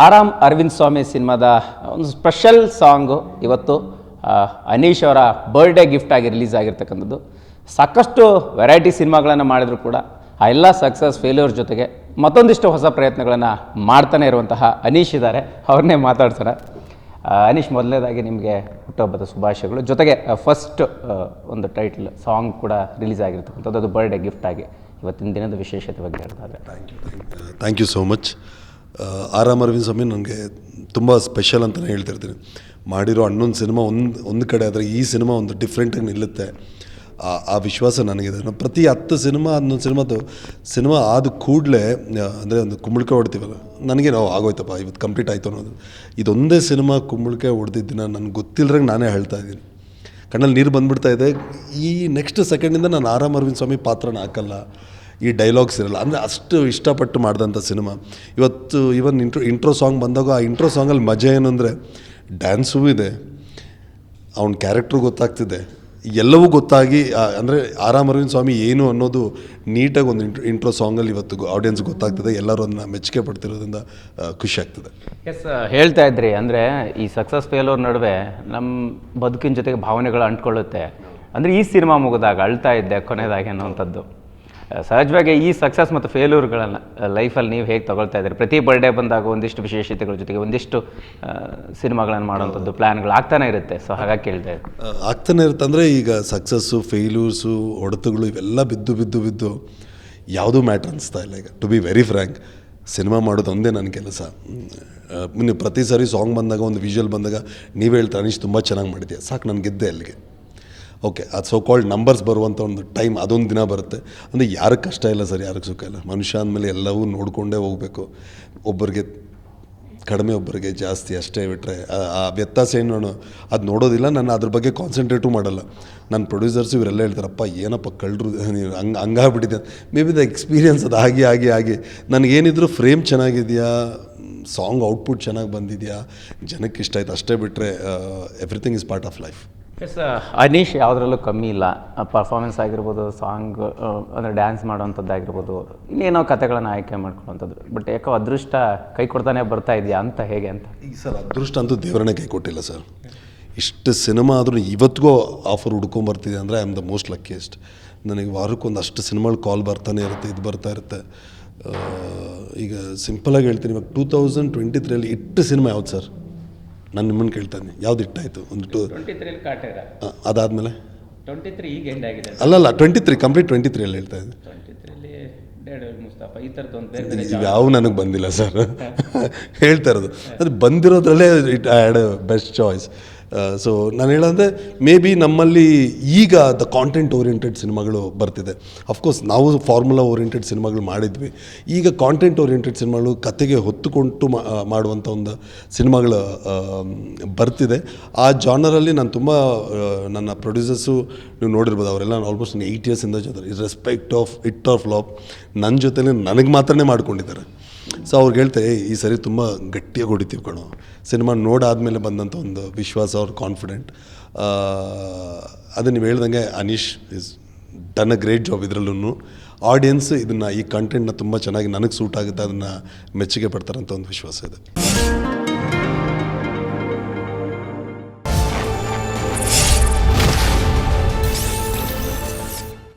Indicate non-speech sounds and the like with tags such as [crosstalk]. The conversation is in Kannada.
ಆರಾಮ್ ಅರವಿಂದ್ ಸ್ವಾಮಿ ಸಿನಿಮಾದ ಒಂದು ಸ್ಪೆಷಲ್ ಸಾಂಗು ಇವತ್ತು ಅನೀಶ್ ಅವರ ಬರ್ಡೇ ಗಿಫ್ಟ್ ಆಗಿ ರಿಲೀಸ್ ಆಗಿರ್ತಕ್ಕಂಥದ್ದು. ಸಾಕಷ್ಟು ವೆರೈಟಿ ಸಿನಿಮಾಗಳನ್ನು ಮಾಡಿದರೂ ಕೂಡ, ಆ ಎಲ್ಲ ಸಕ್ಸಸ್ ಫೇಲ್ಯೂರ್ ಜೊತೆಗೆ ಮತ್ತೊಂದಿಷ್ಟು ಹೊಸ ಪ್ರಯತ್ನಗಳನ್ನು ಮಾಡ್ತಾನೆ ಇರುವಂತಹ ಅನೀಶ್ ಇದ್ದಾರೆ. ಅವ್ರನ್ನೇ ಮಾತಾಡ್ತಾರೆ ಅನೀಶ್, ಮೊದಲನೇದಾಗಿ ನಿಮಗೆ ಹುಟ್ಟುಹಬ್ಬದ ಶುಭಾಶಯಗಳು. ಜೊತೆಗೆ ಫಸ್ಟ್ ಒಂದು ಟೈಟ್ಲ್ ಸಾಂಗ್ ಕೂಡ ರಿಲೀಸ್ ಆಗಿರ್ತಕ್ಕಂಥದ್ದು. ಅದು ಬರ್ಡೇ ಗಿಫ್ಟ್ ಆಗಿ ಇವತ್ತಿನ ದಿನದ ವಿಶೇಷತೆ ಬಗ್ಗೆ ಹೇಳ್ತಾರೆ ಥ್ಯಾಂಕ್ ಯು ಸೋ ಮಚ್ ಆರಾಮ್ ಅರವಿಂದ್ ಸ್ವಾಮಿ ನನಗೆ ತುಂಬ ಸ್ಪೆಷಲ್ ಅಂತಲೇ ಹೇಳ್ತಿರ್ತೀನಿ ಮಾಡಿರೋ ಹನ್ನೊಂದು ಸಿನಿಮಾ ಒಂದು ಒಂದು ಕಡೆ ಆದರೆ ಈ ಸಿನಿಮಾ ಒಂದು ಡಿಫ್ರೆಂಟಾಗಿ ನಿಲ್ಲುತ್ತೆ. ಆ ಆ ವಿಶ್ವಾಸ ನನಗಿದೆ. ನಾನು ಪ್ರತಿ ಹತ್ತು ಸಿನಿಮಾ, ಹನ್ನೊಂದು ಸಿನಿಮಾದು ಸಿನಿಮಾ ಆದ ಕೂಡಲೇ ಅಂದರೆ ಒಂದು ಕುಂಬಳಕೆ ಹೊಡ್ತೀವಲ್ಲ, ನನಗೆ ನಾವು ಆಗೋಯ್ತಪ್ಪ ಇವತ್ತು ಕಂಪ್ಲೀಟ್ ಆಯಿತು ಅನ್ನೋದು. ಇದೊಂದೇ ಸಿನಿಮಾ ಕುಂಬಳಕೆ ಹೊಡೆದಿದ್ದಿನ ನನಗೆ ಗೊತ್ತಿಲ್ಲರಂಗೆ ನಾನೇ ಹೇಳ್ತಾ ಇದ್ದೀನಿ. ಕಣ್ಣಲ್ಲಿ ನೀರು ಬಂದ್ಬಿಡ್ತಾ ಇದೆ. ಈ ನೆಕ್ಸ್ಟ್ ಸೆಕೆಂಡಿಂದ ನಾನು ಆರಾಮ್ ಅರವಿಂದ್ ಸ್ವಾಮಿ ಪಾತ್ರನ ಹಾಕಲ್ಲ. ಈ ಡೈಲಾಗ್ಸ್ ಇರಲ್ಲ. ಅಂದರೆ ಅಷ್ಟು ಇಷ್ಟಪಟ್ಟು ಮಾಡಿದಂಥ ಸಿನಿಮಾ. ಇವತ್ತು ಇವನ್ ಇಂಟ್ರೋ ಇಂಟ್ರೋ ಸಾಂಗ್ ಬಂದಾಗ ಆ ಇಂಟ್ರೋ ಸಾಂಗಲ್ಲಿ ಮಜಾ ಏನು ಅಂದರೆ ಡ್ಯಾನ್ಸೂ ಇದೆ. ಅವನ ಕ್ಯಾರೆಕ್ಟ್ರು ಗೊತ್ತಾಗ್ತಿದೆ. ಎಲ್ಲವೂ ಗೊತ್ತಾಗಿ ಅಂದರೆ ಆರಾಮ್ ಅರವಿಂದ್ ಸ್ವಾಮಿ ಏನು ಅನ್ನೋದು ನೀಟಾಗಿ ಒಂದು ಇಂಟ್ರೋ ಇಂಟ್ರೋ ಸಾಂಗಲ್ಲಿ ಇವತ್ತು ಆಡಿಯನ್ಸ್ ಗೊತ್ತಾಗ್ತದೆ. ಎಲ್ಲರೂ ಅದನ್ನ ಮೆಚ್ಚುಗೆ ಪಡ್ತಿರೋದ್ರಿಂದ ಖುಷಿ ಆಗ್ತದೆ. ಎಸ್ ಹೇಳ್ತಾ ಇದ್ರಿ. ಅಂದರೆ ಈ ಸಕ್ಸಸ್ ಫೇಲೋರ್ ನಡುವೆ ನಮ್ಮ ಬದುಕಿನ ಜೊತೆಗೆ ಭಾವನೆಗಳು ಅಂಟ್ಕೊಳ್ಳುತ್ತೆ. ಅಂದರೆ ಈ ಸಿನಿಮಾ ಮುಗಿದಾಗ ಅಳ್ತಾ ಇದ್ದೆ ಕೊನೆಯದಾಗಿ ಅನ್ನೋವಂಥದ್ದು. ಸಹಜವಾಗಿ ಈ ಸಕ್ಸಸ್ ಮತ್ತು ಫೇಲ್ಯೂರ್ಗಳನ್ನು ಲೈಫಲ್ಲಿ ನೀವು ಹೇಗೆ ತಗೊಳ್ತಾ ಇದ್ದೀರಿ? ಪ್ರತಿ ಬರ್ಡೇ ಬಂದಾಗ ಒಂದಿಷ್ಟು ವಿಶೇಷತೆಗಳ ಜೊತೆಗೆ ಒಂದಿಷ್ಟು ಸಿನಿಮಾಗಳನ್ನು ಮಾಡುವಂಥದ್ದು ಪ್ಲ್ಯಾನ್ಗಳು ಆಗ್ತಾನೆ ಇರುತ್ತೆ. ಸೊ ಹಾಗಾಗಿ ಕೇಳ್ತಾ ಇದ್ದೆ ಆಗ್ತಾನೆ ಇರುತ್ತೆ ಅಂದರೆ ಈಗ ಸಕ್ಸಸ್ಸು ಫೇಲ್ಯೂರ್ಸು ಹೊಡೆತಗಳು ಇವೆಲ್ಲ ಬಿದ್ದು ಬಿದ್ದು ಬಿದ್ದು ಯಾವುದೂ ಮ್ಯಾಟ್ರ್ ಅನಿಸ್ತಾ ಇಲ್ಲ ಈಗ. To be very frank cinema ಮಾಡೋದು ಒಂದೇ ನನ್ನ ಕೆಲಸ. ನೀವು ಪ್ರತಿ ಸಾರಿ ಸಾಂಗ್ ಬಂದಾಗ ಒಂದು ವಿಜುವಲ್ ಬಂದಾಗ ನೀವು ಹೇಳ್ತಾ ಅನಿಶ್ ತುಂಬ ಚೆನ್ನಾಗಿ ಮಾಡಿದ್ಯಾ? ಸಾಕು ನನಗೆ ಗೆದ್ದೆ ಅಲ್ಲಿಗೆ. ಓಕೆ ಅದು ಸೋ ಕಾಲ್ಡ್ ನಂಬರ್ಸ್ ಬರುವಂಥ ಒಂದು ಟೈಮ್ ಅದೊಂದು ದಿನ ಬರುತ್ತೆ. ಅಂದರೆ ಯಾರಿಗೆ ಕಷ್ಟ ಇಲ್ಲ ಸರ್, ಯಾರಿಗೆ ಸುಖ ಇಲ್ಲ. ಮನುಷ್ಯ ಅಂದಮೇಲೆ ಎಲ್ಲವೂ ನೋಡಿಕೊಂಡೇ ಹೋಗಬೇಕು. ಒಬ್ಬರಿಗೆ ಕಡಿಮೆ, ಒಬ್ಬರಿಗೆ ಜಾಸ್ತಿ ಅಷ್ಟೇ ಬಿಟ್ಟರೆ ಆ ವ್ಯತ್ಯಾಸ ಏನು ನಾನು ಅದು ನೋಡೋದಿಲ್ಲ. ನಾನು ಅದ್ರ ಬಗ್ಗೆ ಕಾನ್ಸಂಟ್ರೇಟು ಮಾಡಲ್ಲ. ನನ್ನ ಪ್ರೊಡ್ಯೂಸರ್ಸ್ ಇವರೆಲ್ಲ ಹೇಳ್ತಾರಪ್ಪ, ಏನಪ್ಪ ಕಳ್ಳರು ನೀವು ಹಂಗೆ ಹಂಗಾಗ್ಬಿಟ್ಟಿದೆ ಮೇ ಬಿ ದ ಎಕ್ಸ್ಪೀರಿಯನ್ಸ್ ಅದು ಆಗಿ ಆಗಿ ಆಗಿ. ನನಗೇನಿದ್ರು ಫ್ರೇಮ್ ಚೆನ್ನಾಗಿದೆಯಾ? ಸಾಂಗ್ ಔಟ್ಪುಟ್ ಚೆನ್ನಾಗಿ ಬಂದಿದೆಯಾ? ಜನಕ್ಕೆ ಇಷ್ಟ ಆಯ್ತು. ಅಷ್ಟೇ ಬಿಟ್ಟರೆ everything is part of life yes Anish ಯಾವುದ್ರಲ್ಲೂ ಕಮ್ಮಿ ಇಲ್ಲ. ಪರ್ಫಾರ್ಮೆನ್ಸ್ ಆಗಿರ್ಬೋದು ಸಾಂಗ್ ಅಂದರೆ ಡ್ಯಾನ್ಸ್ ಮಾಡೋವಂಥದ್ದಾಗಿರ್ಬೋದು ಇನ್ನೇನೋ ಕಥೆಗಳನ್ನು ಆಯ್ಕೆ ಮಾಡ್ಕೊಳ್ಳೋಂಥದ್ದು ಬಟ್ ಯಾಕೋ ಅದೃಷ್ಟ ಕೈ ಕೊಡ್ತಾನೆ ಬರ್ತಾ ಇದೆಯಾ ಅಂತ, ಹೇಗೆ ಅಂತ? ಈಗ ಸರ್, ಅದೃಷ್ಟ ಅಂತೂ ದೇವರನ್ನೇ ಕೈ ಕೊಟ್ಟಿಲ್ಲ ಸರ್. ಇಷ್ಟು ಸಿನಿಮಾ ಆದರೂ ಇವತ್ತಿಗೂ ಆಫರ್ ಹುಡ್ಕೊಂಬರ್ತಿದೆ ಅಂದರೆ I am the most luckiest ನನಗೆ ವಾರಕ್ಕೊಂದು ಅಷ್ಟು ಸಿನಿಮಾಗಳು ಕಾಲ್ ಬರ್ತಾನೆ ಇರುತ್ತೆ, ಇದು ಬರ್ತಾ ಇರುತ್ತೆ. ಈಗ ಸಿಂಪಲಾಗಿ ಹೇಳ್ತೀನಿ, ಇವಾಗ ಟೂ ತೌಸಂಡ್ ಟ್ವೆಂಟಿ ತ್ರೀಯಲ್ಲಿ ಇಟ್ಟು ಸಿನಿಮಾ ಯಾವ್ದು ಸರ್? ನಾನು ನಿಮ್ಮನ್ನು ಕೇಳ್ತಾ ಇದ್ದೀನಿ. ಯಾವ್ದು ಇಟ್ಟಾಯ್ತು ಒಂದು ಟೂ ಅದಾದಮೇಲೆ? ಟ್ವೆಂಟಿ ತ್ರೀ ಈಗ ಎಂಡ್ ಆಗಿದೆ ಅಲ್ಲಲ್ಲ ಟ್ವೆಂಟಿ ತ್ರೀ ಕಂಪ್ಲೀಟ್ ಟ್ವೆಂಟಿ ತ್ರೀಯಲ್ಲಿ ಹೇಳ್ತಾ ಇದ್ದೀನಿ. ಟ್ವೆಂಟಿ ತ್ರೀಲಿ ಡೇಡ್ ಮುಸ್ತಫಾ. ಈ ಥರದ್ದು ಒಂದು ಬೇರೆ ಬೇರೆ ಇವ್ಯಾವು ನನಗೆ ಬಂದಿಲ್ಲ ಸರ್. [laughs] ಹೇಳ್ತಾ ಇರೋದು. ಅದು ಬಂದಿರೋದ್ರಲ್ಲೇ it had best choice so ನಾನು ಹೇಳಂದರೆ ಮೇ ಬಿ ನಮ್ಮಲ್ಲಿ ಈಗ ದ ಕಾಂಟೆಂಟ್ ಓರಿಯೆಂಟೆಡ್ ಸಿನಿಮಾಗಳು ಬರ್ತಿದೆ. ಅಫ್ಕೋರ್ಸ್ ನಾವು ಫಾರ್ಮುಲಾ ಓರಿಯೆಂಟೆಡ್ ಸಿನಿಮಾಗಳು ಮಾಡಿದ್ವಿ. ಈಗ ಕಾಂಟೆಂಟ್ ಓರಿಯೆಂಟೆಡ್ ಸಿನಿಮಾಗಳು ಕತೆಗೆ ಹೊತ್ತುಕೊಂಡು ಮಾಡುವಂಥ ಒಂದು ಸಿನಿಮಾಗಳು ಬರ್ತಿದೆ. ಆ ಜಾನರಲ್ಲಿ ನಾನು ತುಂಬ ನನ್ನ ಪ್ರೊಡ್ಯೂಸರ್ಸು ನೀವು ನೋಡಿರ್ಬೋದು, ಅವರೆಲ್ಲ ಆಲ್ಮೋಸ್ಟ್ ಏಯ್ಟ್ ಇಯರ್ಸಿಂದ ಜೊತೆ is respect of it are flop ನನ್ನ ಜೊತೆಲೇ ನನಗೆ ಮಾತ್ರನೇ ಮಾಡ್ಕೊಂಡಿದ್ದಾರೆ. ಸೊ ಅವ್ರಿಗೆ ಹೇಳ್ತಾರೆ "ಏಯ್, ಈ ಸರಿ ತುಂಬ ಗಟ್ಟಿಯಾಗಿ ಹೊಡಿತೀವಿ ಕಣೋ. ಸಿನಿಮಾ ನೋಡಾದಮೇಲೆ ಬಂದಂಥ ಒಂದು ವಿಶ್ವಾಸ ಅವ್ರ ಕಾನ್ಫಿಡೆಂಟ್ ಅದು ನೀವು ಹೇಳ್ದಂಗೆ Anish is done a great job ಇದರಲ್ಲೂ ಆಡಿಯನ್ಸ್ ಇದನ್ನು ಈ ಕಂಟೆಂಟ್ನ ತುಂಬ ಚೆನ್ನಾಗಿ ನನಗೆ ಸೂಟ್ ಆಗುತ್ತೆ ಅದನ್ನು ಮೆಚ್ಚುಗೆ ಪಡ್ತಾರೆ ಅಂತ ಒಂದು ವಿಶ್ವಾಸ ಇದೆ.